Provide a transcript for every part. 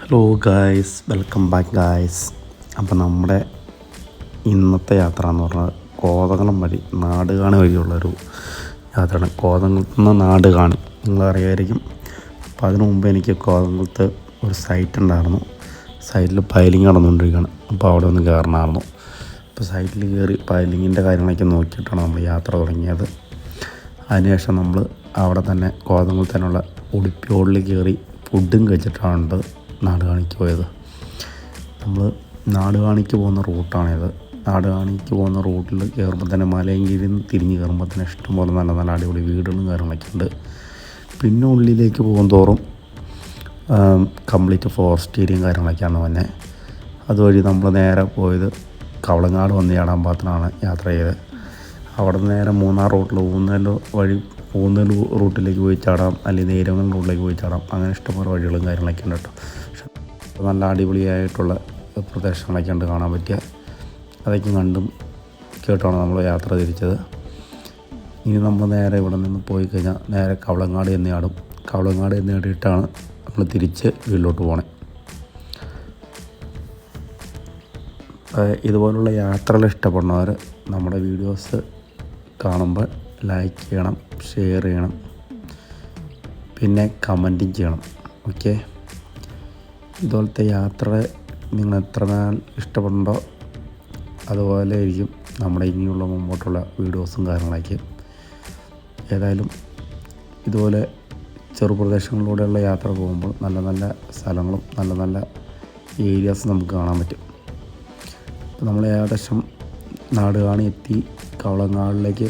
Hello guys welcome back guys അപ്പോൾ നമ്മുടെ ഇന്നത്തെ യാത്ര എന്ന് പറഞ്ഞാൽ കോതകളം വഴി നാടുകാണി വഴിയുള്ളൊരു യാത്രയാണ്. കോതങ്കുളത്ത് നിന്ന് നാടുകാണി. നിങ്ങളറിയായിരിക്കും. അപ്പോൾ അതിനു മുമ്പ് എനിക്ക് കോതങ്കുളത്ത് ഒരു സൈറ്റ് ഉണ്ടായിരുന്നു. സൈറ്റിൽ പൈലിങ് നടന്നുകൊണ്ടിരിക്കുകയാണ്. അപ്പോൾ അവിടെ ഒന്ന് കയറണമായിരുന്നു. അപ്പോൾ സൈറ്റിൽ കയറി പൈലിങ്ങിന്റെ കാര്യങ്ങളൊക്കെ നോക്കിയിട്ടാണ് നമ്മൾ യാത്ര തുടങ്ങിയത്. അതിനുശേഷം നമ്മൾ അവിടെ തന്നെ കോതകുളത്ത് തന്നെയുള്ള ഉടുപ്പി റോഡിൽ കയറി ഫുഡും കഴിച്ചിട്ടാണ് നാടുകാണിക്ക് പോയത്. നമ്മൾ നാട് നാടുകാണിക്ക് പോകുന്ന റൂട്ടാണിത് നാടുകാണിക്ക് പോകുന്ന റൂട്ടിൽ കയറുമ്പോൾ തന്നെ മലയും കീഴിൽ തിരിഞ്ഞ് കയറുമ്പോൾ തന്നെ ഇഷ്ടംപോലെ നല്ല നല്ല അടിപൊളി വീടുകളും കാര്യങ്ങളൊക്കെ ഉണ്ട്. പിന്നെ ഉള്ളിലേക്ക് പോകും തോറും കംപ്ലീറ്റ് ഫോറസ്റ്റ് ഏരിയയും കാര്യങ്ങളൊക്കെയാണ് തന്നെ അതുവഴി നമ്മൾ നേരെ പോയത് കവളങ്ങാട് വന്ന് ചാടാൻ പാത്രമാണ് യാത്ര ചെയ്തത്. അവിടെ നിന്ന് നേരെ മൂന്നാർ റൂട്ടിൽ ഊന്നൽ വഴി ഊന്നൽ റൂട്ടിലേക്ക് പോയി ചാടാം അല്ലെങ്കിൽ നേരങ്ങൾ റൂട്ടിലേക്ക് പോയി ചാടാം. അങ്ങനെ ഇഷ്ടംപോലെ വഴികളും കാര്യങ്ങളൊക്കെ ഉണ്ട് കേട്ടോ. നല്ല അടിപൊളിയായിട്ടുള്ള പ്രദേശങ്ങളൊക്കെ ഉണ്ട് കാണാൻ പറ്റിയ. അതൊക്കെ കണ്ടും കേട്ടാണ് നമ്മൾ യാത്ര തിരിച്ചത്. ഇനി നമ്മൾ നേരെ ഇവിടെ നിന്ന് പോയി കഴിഞ്ഞാൽ നേരെ കവളങ്ങാട് എന്നയാടും കവളങ്ങാട് എന്നയാടിയിട്ടാണ് നമ്മൾ തിരിച്ച് വീട്ടിലോട്ട് പോകണേ ഇതുപോലുള്ള യാത്രകൾ ഇഷ്ടപ്പെടുന്നവർ നമ്മുടെ വീഡിയോസ് കാണുമ്പോൾ ലൈക്ക് ചെയ്യണം ഷെയർ ചെയ്യണം പിന്നെ കമന്റും ചെയ്യണം ഓക്കെ ഇതുപോലത്തെ യാത്ര നിങ്ങൾ എത്ര നാൾ ഇഷ്ടപ്പെടുന്നുണ്ടോ അതുപോലെ ആയിരിക്കും നമ്മുടെ ഇനിയുള്ള മുമ്പോട്ടുള്ള വീഡിയോസും കാര്യങ്ങളൊക്കെ. ഏതായാലും ഇതുപോലെ ചെറുപ്രദേശങ്ങളിലൂടെയുള്ള യാത്ര പോകുമ്പോൾ നല്ല നല്ല സ്ഥലങ്ങളും നല്ല നല്ല ഏരിയാസ് നമുക്ക് കാണാൻ പറ്റും. അപ്പോൾ നമ്മൾ ഏകദേശം നാടുകാണി എത്തി കവളങ്ങാടിലേക്ക്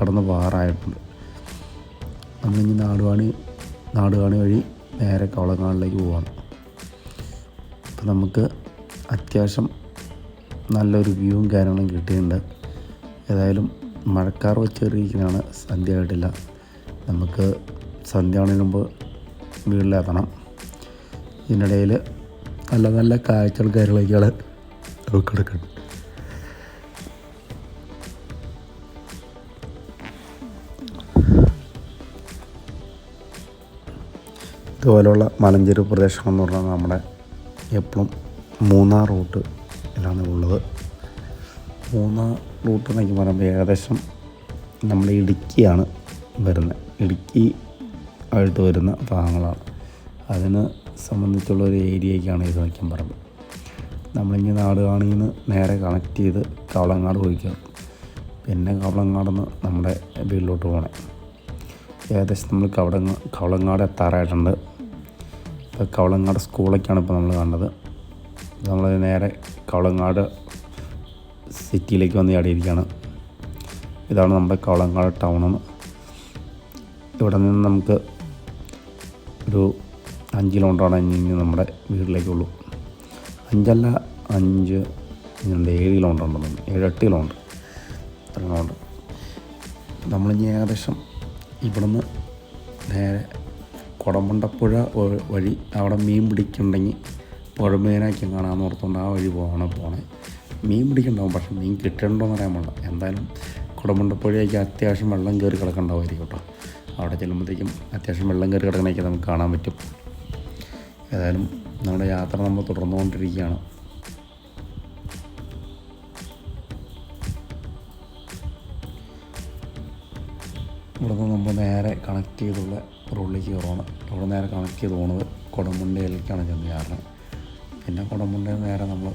കടന്ന് പാറായിട്ടുണ്ട് നമ്മളിനി നാടുകാണി നാടുകാണി വഴി നേരെ കവളങ്ങാടിലേക്ക് പോവാണ്. അപ്പോൾ നമുക്ക് അത്യാവശ്യം നല്ലൊരു വ്യൂവും കാര്യങ്ങളും കിട്ടിയിട്ടുണ്ട്. ഏതായാലും മഴക്കാർ വെച്ചേറിയിരിക്കുന്നതാണ് സന്ധ്യ ആയിട്ടില്ല. നമുക്ക് സന്ധ്യ ആവുന്നതിന് മുമ്പ് വീട്ടിലെത്തണം. ഇതിനിടയിൽ നല്ല നല്ല കാഴ്ചകൾ കാര്യങ്ങളൊക്കെയാണ് നമുക്ക് ഇതുപോലുള്ള മലഞ്ചെരുവ് പ്രദേശം എന്ന് പറഞ്ഞാൽ നമ്മുടെ എപ്പോഴും മൂന്നാർ റൂട്ട് എല്ലാം ഉള്ളത്. മൂന്നാർ റൂട്ട് എന്നൊക്കെ പറയുമ്പോൾ ഏകദേശം നമ്മുടെ ഇടുക്കിയാണ് വരുന്നത്. ഇടുക്കി ആയിട്ട് വരുന്ന ഭാഗങ്ങളാണ്. അതിന് സംബന്ധിച്ചുള്ള ഒരു ഏരിയയ്ക്കാണ് ഇത് വയ്ക്കാൻ പറയുന്നത്. നമ്മളിങ്ങനെ നാടുകാണിയിൽ നിന്ന് നേരെ കണക്ട് ചെയ്ത് കവളങ്ങാട് പോയിക്കാം പിന്നെ കവളങ്ങാടെന്ന് നമ്മുടെ വീട്ടിലോട്ട് പോകണേ ഏകദേശം നമ്മൾ കവളങ്ങ കവളങ്ങാട് എത്താറായിട്ടുണ്ട്. കവളങ്ങാട് സ്കൂളൊക്കെയാണ് ഇപ്പോൾ നമ്മൾ കണ്ടത് നമ്മൾ നേരെ കവളങ്ങാട് സിറ്റിയിലേക്ക് വന്ന് ചാടിയിരിക്കുകയാണ്. ഇതാണ് നമ്മുടെ കവളങ്ങാട് ടൗൺ ഇവിടെ നിന്ന് നമുക്ക് ഒരു അഞ്ച് കിലോമീറ്ററാണ് ഇനി നമ്മുടെ വീട്ടിലേക്കുള്ളൂ. അഞ്ചല്ല അഞ്ച് ഇങ്ങനെ ഏഴ് കിലോമീറ്റർ ഉണ്ടെന്ന് ഏഴ് എട്ട് കിലോമീറ്റർ. അത്ര കിലോമീറ്റർ നമ്മളിനി ഏകദേശം ഇവിടുന്ന് നേരെ കുടമ്പണ്ടപ്പുഴ വഴി അവിടെ മീൻ പിടിക്കുന്നുണ്ടെങ്കിൽ പുഴമേനാക്കി കാണാമെന്ന് ഓർത്തുകൊണ്ട് ആ വഴി പോകണം പോണേ. മീൻ പിടിക്കണ്ടാവും പക്ഷെ മീൻ കിട്ടണ്ടോയെന്ന് അറിയാൻ പാടില്ല. എന്തായാലും കുടമ്പണ്ടപ്പുഴയ്ക്ക് അത്യാവശ്യം വെള്ളം കയറി കിടക്കണ്ടാവുമായിരിക്കും കേട്ടോ. അവിടെ ചെല്ലുമ്പോഴത്തേക്കും അത്യാവശ്യം വെള്ളം കയറി കിടക്കണയൊക്കെ നമുക്ക് കാണാൻ പറ്റും. ഏതായാലും നമ്മുടെ യാത്ര നമ്മൾ തുടർന്നുകൊണ്ടിരിക്കുകയാണ്. ഇവിടുന്ന് നമ്മൾ നേരെ കണക്ട് ചെയ്തുള്ള റോഡിലേക്ക് കയറണം അവിടെ നേരെ കണക്ട് ചെയ്ത് പോകുന്നത് കുടമുണ്ടയിലേക്കാണ് ചെന്ന് കാരണം പിന്നെ കുടമുണ്ടയിൽ നേരെ നമ്മൾ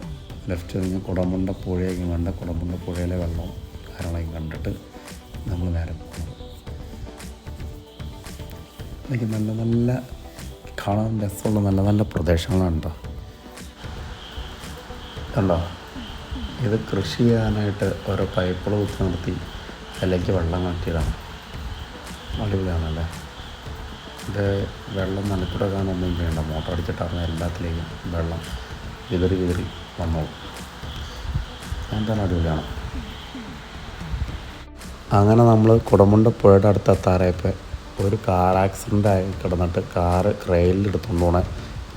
ലെഫ്റ്റ് കഴിഞ്ഞ് കുടമുണ്ട പുഴയൊക്കെ കണ്ട് കുടമുണ്ട പുഴയിലെ വെള്ളവും കാര്യങ്ങളൊക്കെ കണ്ടിട്ട് നമ്മൾ നേരെ പോകുന്നത് എനിക്ക് നല്ല നല്ല കാണാൻ രസമുള്ള നല്ല നല്ല പ്രദേശങ്ങളാണ് കേട്ടോ ഇത് കൃഷി ചെയ്യാനായിട്ട് ഓരോ പൈപ്പുകൾ കുത്തി നിർത്തി അതിലേക്ക് വെള്ളം കട്ടിയതാണ് അടിപൊളിയാണല്ലേ? ഇത് വെള്ളം നനച്ചുടക്കാനൊന്നും വേണ്ട. മോട്ടർ അടിച്ചിട്ടാണ് എല്ലാത്തിലേക്കും വെള്ളം വിതറി വിതറി വന്നോളും എന്താണ് അടിപൊളിയാണ് അങ്ങനെ നമ്മൾ കുടമുണ്ട പുഴയുടെ അടുത്ത് എത്താറായപ്പോൾ ഒരു കാർ ആക്സിഡന്റ് ആയി കിടന്നിട്ട് കാറ് ക്രെയിനിൽ എടുത്തുകൊണ്ട് പോണ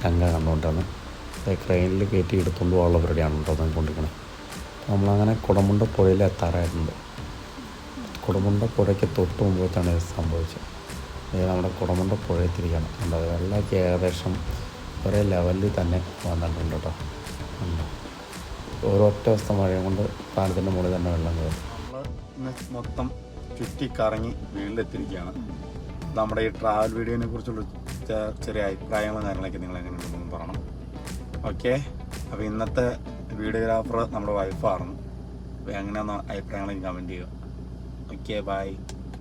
രംഗ കണ്ടുകൊണ്ടാണ് ക്രെയിനിൽ കയറ്റി എടുത്തുകൊണ്ട് പോകാനുള്ള പരിപാടിയാണ് കേട്ടോ നോക്കിക്കൊണ്ടിരിക്കുന്നത് നമ്മളങ്ങനെ കുടമുണ്ട പുഴയിൽ എത്താറായിട്ടുണ്ട്. കുടമുണ്ട പുഴയ്ക്ക് തൊട്ട് മുമ്പത്താണ് ഇത് സംഭവിച്ചത്. ഇത് നമ്മുടെ കുടമുണ്ട പുഴയിൽ തിരിക്കണം കണ്ടത് വെള്ളമൊക്കെ ഏകദേശം ഒരേ ലെവലിൽ തന്നെ വന്നിട്ടുണ്ട് കേട്ടോ. ഒരൊറ്റ ദിവസത്തെ മഴയും കൊണ്ട് പാലത്തിന്റെ മുകളിൽ തന്നെ വെള്ളം കയറും. മൊത്തം ചുറ്റിക്കറങ്ങി വീട്ടിലെത്തിയിരിക്കുകയാണ്. നമ്മുടെ ഈ ട്രാവൽ വീഡിയോനെ കുറിച്ചുള്ള ചെറിയ അഭിപ്രായങ്ങളും കാര്യങ്ങളൊക്കെ നിങ്ങൾ എങ്ങനെയുണ്ടെന്ന് പറയണം. ഓക്കെ അപ്പോൾ ഇന്നത്തെ വീഡിയോഗ്രാഫർ നമ്മുടെ വൈഫായിരുന്നു അപ്പോൾ എങ്ങനെയാണെന്ന് അഭിപ്രായങ്ങളൊക്കെ കമന്റ് ചെയ്യുക. Okay bye